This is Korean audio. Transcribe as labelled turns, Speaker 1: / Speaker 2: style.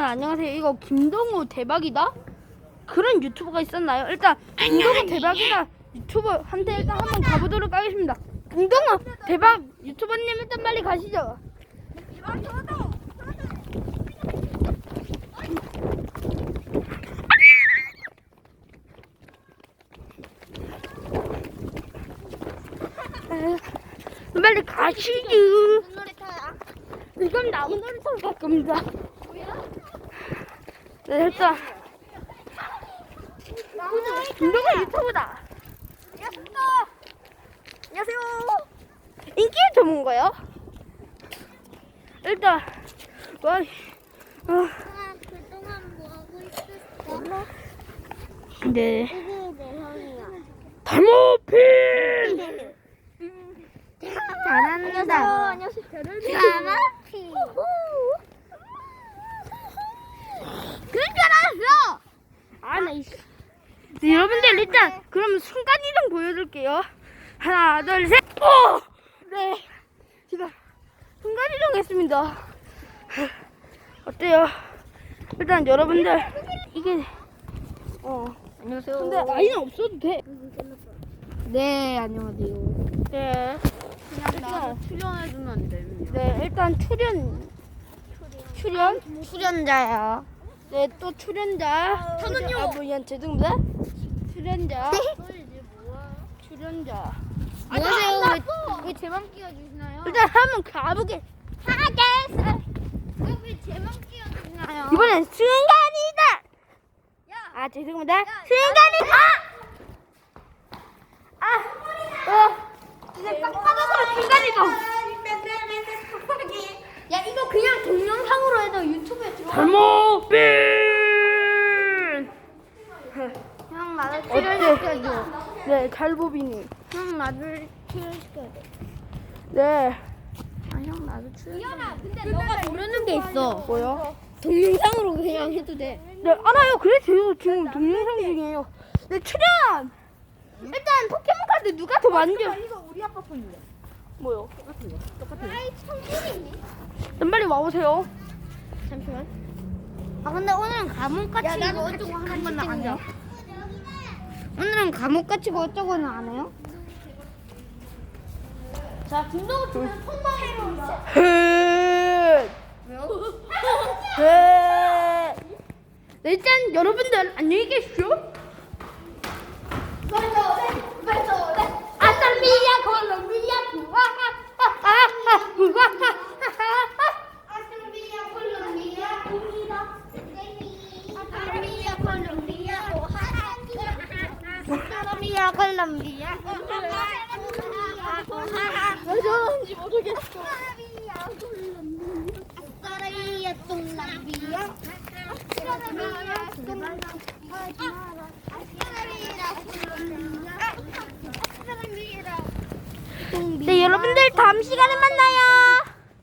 Speaker 1: 여러분 안녕하세요. 이거 김동우 대박이다? 그런 유튜버가 있었나요? 일단 김동우 대박이다 유튜버한테 일단 한번 가보도록 하겠습니다. 김동우 대박 유튜버님 일단 빨리 가시죠. 에, 빨리 가시죠.
Speaker 2: 놀이터야.
Speaker 1: 이건 나무 놀이터로 갈 겁니다. 네, 일단 김동우 유튜브다.
Speaker 2: 안녕하세요.
Speaker 1: 인기 전문가요? 일단 와, 아,
Speaker 2: 그동안 뭐 하고 있었어?
Speaker 1: 네
Speaker 2: 이게 내 형이야.
Speaker 1: 탈모핀
Speaker 2: 잘한다. 안녕하세요. 잘하피. 그런 줄 알았어.
Speaker 1: 아나 이. 네, 여러분들 일단 그럼 순간 이동 보여드릴게요. 하나, 둘, 셋. 오, 네, 제가 순간 이동했습니다. 어때요? 일단 여러분들 이게 어
Speaker 2: 안녕하세요.
Speaker 1: 근데 아이는 없어도 돼.
Speaker 2: 네, 안녕하세요.
Speaker 1: 네.
Speaker 2: 그냥 나도 출연해주면 안 되는데.
Speaker 1: 네, 일단 출연 출연
Speaker 2: 출연자야.
Speaker 1: 네 또 출연자.
Speaker 2: 저는요.
Speaker 1: 아 뭐야 죄송합니다 출연자.
Speaker 2: 네.
Speaker 1: 출연자.
Speaker 2: 안녕하세요. 왜 제만 끼워주시나요?
Speaker 1: 일단 한번 가보게
Speaker 2: 하겠어. 왜 제만 끼워주시나요?
Speaker 1: 이번엔 순간이다. 아 죄송합니다. 순간이다. 아 이제 빡빡하고 순간이동
Speaker 2: 야 이거 그냥 동영상으로 해도 유튜브에 들어.
Speaker 1: 탈모
Speaker 2: 핀형 나를? 출연시켜줘.
Speaker 1: 네 잘보비니
Speaker 2: 형 나를 출연시켜줘.
Speaker 1: 네
Speaker 2: 아 형 나도 출연. 근데 너가 모르는 게 있어.
Speaker 1: 뭐요?
Speaker 2: 동영상으로 그냥 해도 돼.
Speaker 1: 네, 알아요. 그래서 지금 동영상 중이에요. 네, 출연! 일단 포켓몬 카드 누가 더 만져?
Speaker 2: 이거 우리 아빠 폰이야.
Speaker 1: 뭐요?
Speaker 2: 아이 청소리네.
Speaker 1: 좀 빨리 와보세요.
Speaker 2: 잠시만. 아 근데 오늘은 감옥같이 이거 어쩌고 하는 건안 해요? 오늘은 감옥같이 뭐 어쩌고는 안 해요? 자 팀은 통방으로
Speaker 1: 헷!
Speaker 2: 왜요?
Speaker 1: 헷! 네, 일단 여러분들 안녕히 계십시오. 아살미야 콜롬비아 구하하하하하 구하하하하
Speaker 2: 아슬비아 콜롬비아 우리다 아슬비아 콜롬비아 오하하키야 콜롬비아
Speaker 1: 저런지 모르겠어.
Speaker 2: 아싸라비아 아싸라비아 똥남비야 아싸라비아
Speaker 1: 네, 여러분들 다음 시간에 만나요.